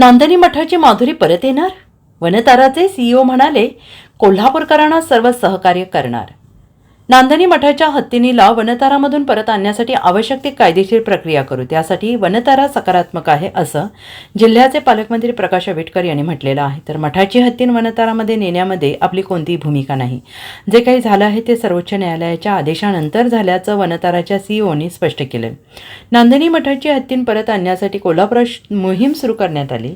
नांदणी मठाची माधुरी परत येणार? वनताराचे सीईओ म्हणाले कोल्हापूरकरांना सर्व सहकार्य करणार. नांदणी मठाच्या हत्तीनीला वनतारामधून परत आणण्यासाठी आवश्यक ती कायदेशीर प्रक्रिया करू. त्यासाठी वनतारा सकारात्मक आहे असं जिल्ह्याचे पालकमंत्री प्रकाश आंबेडकर यांनी म्हटलेलं आहे. तर मठाची हत्तीन वनतारामध्ये नेण्यामध्ये आपली कोणतीही भूमिका नाही. जे काही झालं आहे ते सर्वोच्च न्यायालयाच्या आदेशानंतर झाल्याचं वनताराच्या सीईओनी स्पष्ट केलं नांदणी मठाची हत्तीन परत आणण्यासाठी कोल्हापुरात मोहीम सुरू करण्यात आली.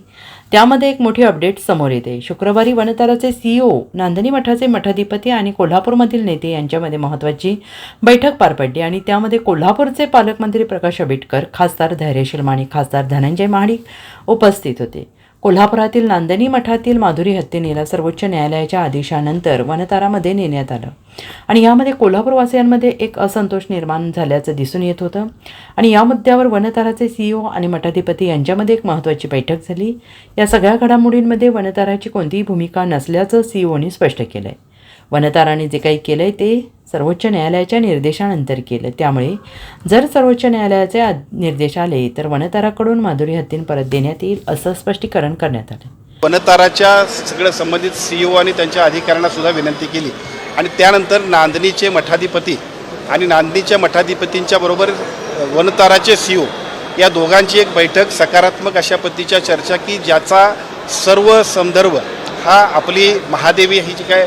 त्यामध्ये एक मोठी अपडेट समोर येते. शुक्रवारी वनताराचे सीईओ नांदणी मठाचे मठाधिपती आणि कोल्हापूरमधील नेते यांच्यामध्ये महत्त्वाची बैठक पार पडली आणि त्यामध्ये कोल्हापूरचे पालकमंत्री प्रकाश आंबेडकर खासदार धैर्यशील माणिक खासदार धनंजय महाडिक उपस्थित होते. कोल्हापुरातील नांदणी मठातील माधुरी हत्येनेला सर्वोच्च न्यायालयाच्या आदेशानंतर वनतारामध्ये नेण्यात आलं. आणि यामध्ये कोल्हापूरवासियांमध्ये एक असंतोष निर्माण झाल्याचं दिसून येत होतं. आणि या मुद्द्यावर वनताराचे सीईओ आणि मठाधिपती यांच्यामध्ये एक महत्त्वाची बैठक झाली. या सगळ्या घडामोडींमध्ये वनताराची कोणतीही भूमिका नसल्याचं सीईओनी स्पष्ट केलं आहे वनताराने जे काही केलं आहे ते सर्वोच्च न्यायालयाच्या निर्देशानंतर केलं. त्यामुळे जर सर्वोच्च न्यायालयाचे निर्देश आले तर वनताराकडून माधुरी हत्तीन परत देण्यात येईल असं स्पष्टीकरण करण्यात आलं. वनताराच्या सगळं संबंधित सीईओ आणि त्यांच्या अधिकाऱ्यांना सुद्धा विनंती केली. आणि त्यानंतर नांदणीचे मठाधिपती आणि नांदणीच्या मठाधिपतींच्या बरोबर वनताराचे सीईओ या दोघांची एक बैठक सकारात्मक अशा पद्धतीच्या चर्चा की ज्याचा सर्व संदर्भ हा आपली महादेवी ही जी काय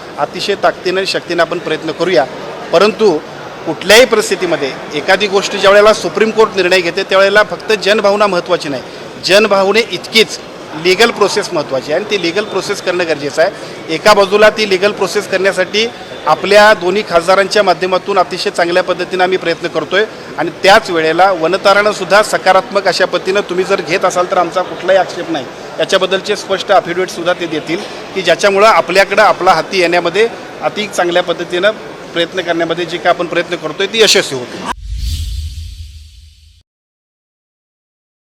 अतिशय ताकदीनं आणि शक्तीनं आपण प्रयत्न करूया. परंतु कुठल्याही परिस्थितीमध्ये एखादी गोष्ट ज्यावेळेला सुप्रीम कोर्ट निर्णय घेते त्यावेळेला फक्त जनभावना महत्त्वाची नाही. जनभावने इतकीच लिगल प्रोसेस महत्त्वाची आहे आणि ती लिगल प्रोसेस करणं गरजेचं आहे. एका बाजूला ती लिगल प्रोसेस करण्यासाठी आपल्या दोन्ही खासदारांच्या माध्यमातून अतिशय चांगल्या पद्धतीनं आम्ही प्रयत्न करतोय आणि त्याच वेळेला वनतारणंसुद्धा सकारात्मक अशा पद्धतीनं तुम्ही जर घेत असाल तर आमचा कुठलाही आक्षेप नाही. याच्याबद्दलचे स्पष्ट सुद्धा ते देतील की ज्याच्यामुळं आपल्याकडं आपला हाती येण्यामध्ये अति चांगल्या पद्धतीनं प्रयत्न करण्यामध्ये जे काय आपण प्रयत्न करतोय ती यशस्वी होतील.